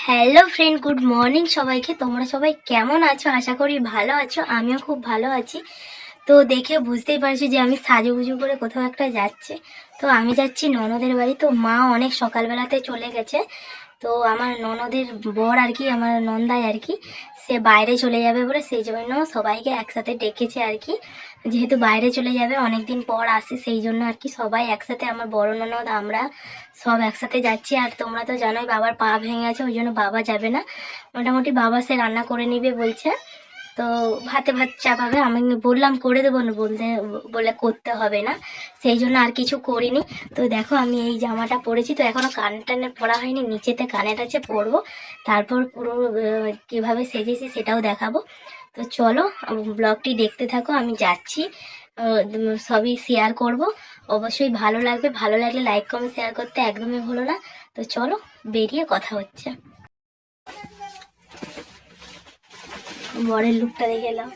Hello friend good morning সবাইকে তোমরা সবাই কেমন আছো? আশা করি ভালো আছো। আমিও খুব ভালো আছি। তো দেখে বুঝতেই পারছি যে আমি সাজুগুজু করে কোথাও একটা যাচ্ছি। তো আমি যাচ্ছি ননদের বাড়ি। তো মা অনেক সকালবেলাতে চলে গেছে। তো আমার ননদের বর আর কি, আমার নন্দাই আর কি, সে বাইরে চলে যাবে বলে সেই জন্য সবাইকে একসাথে ডেকেছে আর কি। যেহেতু বাইরে চলে যাবে অনেক দিন পর আসে, সেই জন্য আর কি সবাই একসাথে, আমার বড় ননদ, আমরা সব একসাথে যাচ্ছি। আর তোমরা তো জানোই, বাবার পা ভেঙে আছে ওই জন্য বাবা যাবে না। মোটামুটি বাবা সে রান্না করে নিবে বলছে। তো ভাতে ভাত চাপাবে, আমি বললাম করে দেবো না, বলতে, বলে করতে হবে না, সেই জন্য আর কিছু করিনি। তো দেখো আমি এই জামাটা পরেছি, তো এখনও কান টানে পরা হয়নি, নিচেতে কানের আছে পরবো, তারপর পুরো কীভাবে সেজেছি সেটাও দেখাবো। তো চলো, ব্লগটি দেখতে থাকো, আমি যাচ্ছি সবই শেয়ার করব, অবশ্যই ভালো লাগবে, ভালো লাগলে লাইক কমেন্ট শেয়ার করতে একদমই ভুলো না। তো চলো, বেরিয়ে কথা হচ্ছে। বরের লুকটা দেখে এলাম।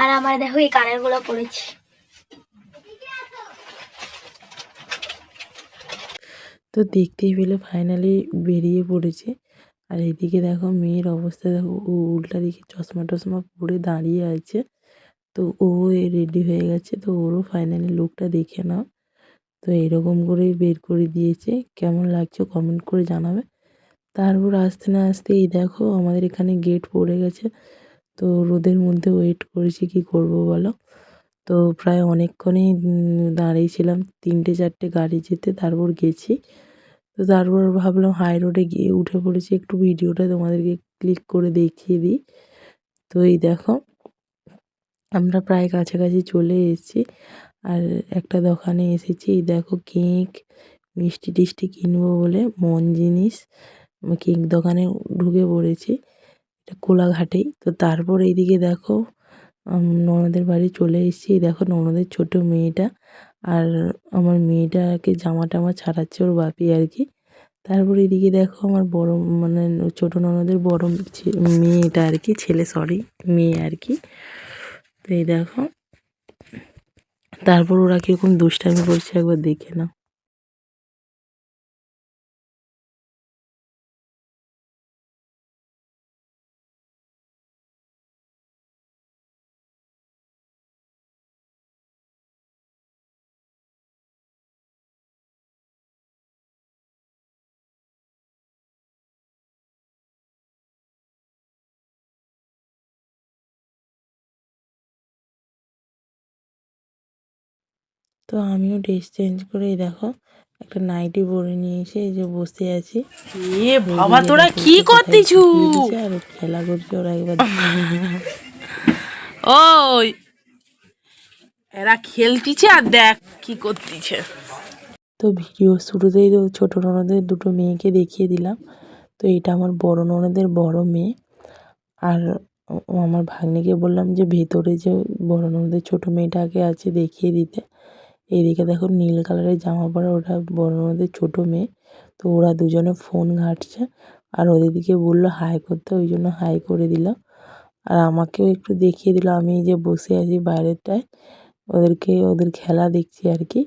আর আমার দেখো এই কানেরগুলো পড়েছি। তো দেখতেই পেলে ফাইনালি বেরিয়ে পড়েছে। আর এদিকে দেখো মেয়ের অবস্থা, দেখো ও উল্টা দিকে চশমা টশমা পরে দাঁড়িয়ে আছে। তো ও রেডি হয়ে গেছে, তো ওরও ফাইনালি লুকটা দেখে নাও। তো এরকম করেই বের করে দিয়েছে। কেমন লাগছে কমেন্ট করে জানাবে। তারপর আসতে না আসতে এই দেখো আমাদের এখানে গেট পড়ে গেছে। তো রোদের মধ্যে ওয়েট করেছি কি করব বলো? তো প্রায় অনেকক্ষণই দাঁড়িয়েছিলাম তিনটে চারটে গাড়ি যেতে তারপর গেছি। তো তারপর ভাবলাম হাই রোডে গিয়ে উঠে পড়েছি। একটু ভিডিওটা তোমাদেরকে ক্লিক করে দেখিয়ে দিই। তো এই দেখো, আমরা প্রায় কাছাকাছি চলে এসেছি। আর একটা দোকানে এসেছি, দেখো কেক, মিষ্টি টিষ্টি কিনবো বলে, মন জিনিস কেক দোকানে ঢুকে পড়েছি, এটা কোলাঘাটেই তো তারপর এইদিকে দেখো ননদের বাড়ি চলে এসেছি দেখো ননদের ছোট মেয়েটা, আর আমার মেয়েটাকে জামা টামা ছাড়াচ্ছে ওর বাপি আর কি। তারপর এদিকে দেখো আমার বড় মানে ছোট ননদের বড় মেয়েটা আর কি, ছেলে সরি মেয়ে আর কি। তো এই দেখো তারপর ওরা কীরকম দুষ্টামি করছে একবার দেখে নাও। তো আমিও ড্রেস চেঞ্জ করে দেখো একটা নাইটি পরে নিয়ে এসে এই যে বসে আছি। এ বাবা তোরা কি করতেছু? আর খেলা করছে ওরা একবার। ওই এরা খেলতিছে আর দেখ কি করতিছে। তো ভিডিও শুরুতেই তো ছোটো ননদের দুটো মেয়েকে দেখিয়ে দিলাম। তো এটা আমার বড় ননদের বড় মেয়ে। আর আমার ভাগ্নিকে বললাম যে ভেতরে যে বড় ননদের ছোটো মেয়েটাকে আছে দেখিয়ে দিতে। এইদিকে দেখো নীল কালারের জামা পরা ওটা বড় ননদের ছোটো মেয়ে। তো ওরা দুজনে ফোন ঘাঁটছে আর ওদের দিকে বলল হাই করতে, ওই জন্য হাই করে দিলাম আর আমাকেও একটু দেখিয়ে দিল, আমি যে বসে আছি বাইরেরটায় ওদেরকে, ওদের খেলা দেখছি আর কি।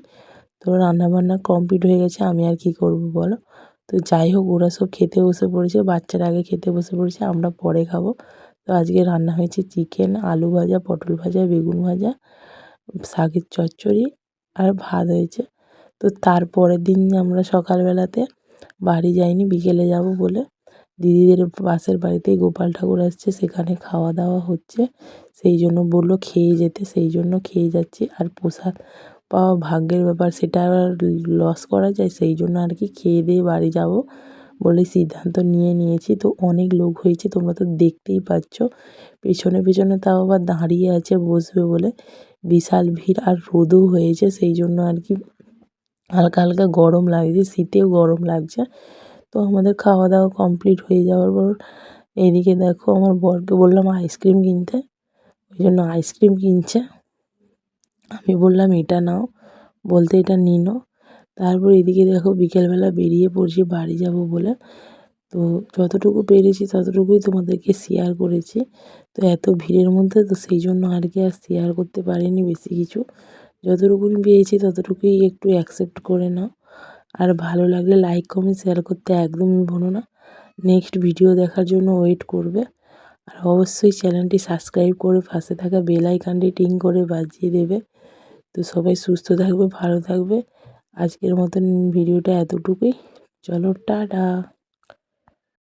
তো রান্না বান্না কমপ্লিট হয়ে গেছে, আমি আর কি করব বলো? তো যাই হোক, ওরা সব খেতে বসে পড়েছে, বাচ্চারা আগে খেতে বসে পড়েছে, আমরা পরে খাব। তো আজকে রান্না হয়েছে চিকেন আলু ভাজা, পটল ভাজা, বেগুন ভাজা, শাকের চচ্চড়ি আর ভাত হয়েছে। তো তারপরের দিন আমরা সকালবেলাতে বাড়ি যাইনি, বিকেলে যাব বলে। দিদিদের পাশের বাড়িতেই গোপাল ঠাকুর আসছে, সেখানে খাওয়া দাওয়া হচ্ছে। সেই জন্য বলল খেয়ে যেতে, সেই জন্য খেয়ে যাচ্ছি। আর প্রসাদ পাওয়া ভাগ্যের ব্যাপার, সেটা আর লস করা যায়, সেই জন্য আর কি খেয়ে দিয়ে বাড়ি যাব বলে সিদ্ধান্ত নিয়ে নিয়েছি। তো অনেক লোক হয়েছে, তোমরা তো দেখতেই পাচ্ছ। পেছনে পেছনে তাও আবার দাঁড়িয়ে আছে, বসবে বলে। বিশাল ভিড় আর রোদও হয়েছে, সেই জন্য আর কি হালকা হালকা গরম লাগছে, শীতেও গরম লাগছে। তো আমাদের খাওয়া দাওয়া কমপ্লিট হয়ে যাওয়ার পর এদিকে দেখো আমার বরকে বললাম আইসক্রিম কিনতে, ওই জন্য আইসক্রিম কিনছে। আমি বললাম, এটা নাও। বলতে, এটা নিনো তারপর এদিকে দেখো বিকেলবেলা বেরিয়ে পড়ছি, বাড়ি যাব বলে। তো যতটুকু পেরেছি ততটুকুই তোমাদেরকে শেয়ার করেছি। তো এত ভিড়ের মধ্যে তো সেই জন্য আর কি আর শেয়ার করতে পারিনি বেশি কিছু। যতটুকুনি পেয়েছি ততটুকুই একটু অ্যাকসেপ্ট করে নাও। আর ভালো লাগলে লাইক কমেন্ট শেয়ার করতে একদমই ভুলো না। নেক্সট ভিডিও দেখার জন্য ওয়েট করবে। আর অবশ্যই চ্যানেলটি সাবস্ক্রাইব করে পাশে থাকা বেল আইকনটি টিং করে বাজিয়ে দেবে। তো সবাই সুস্থ থাকবে, ভালো থাকবে। আজকের মতন ভিডিওটা এতটুকুই। চলো, টাটা।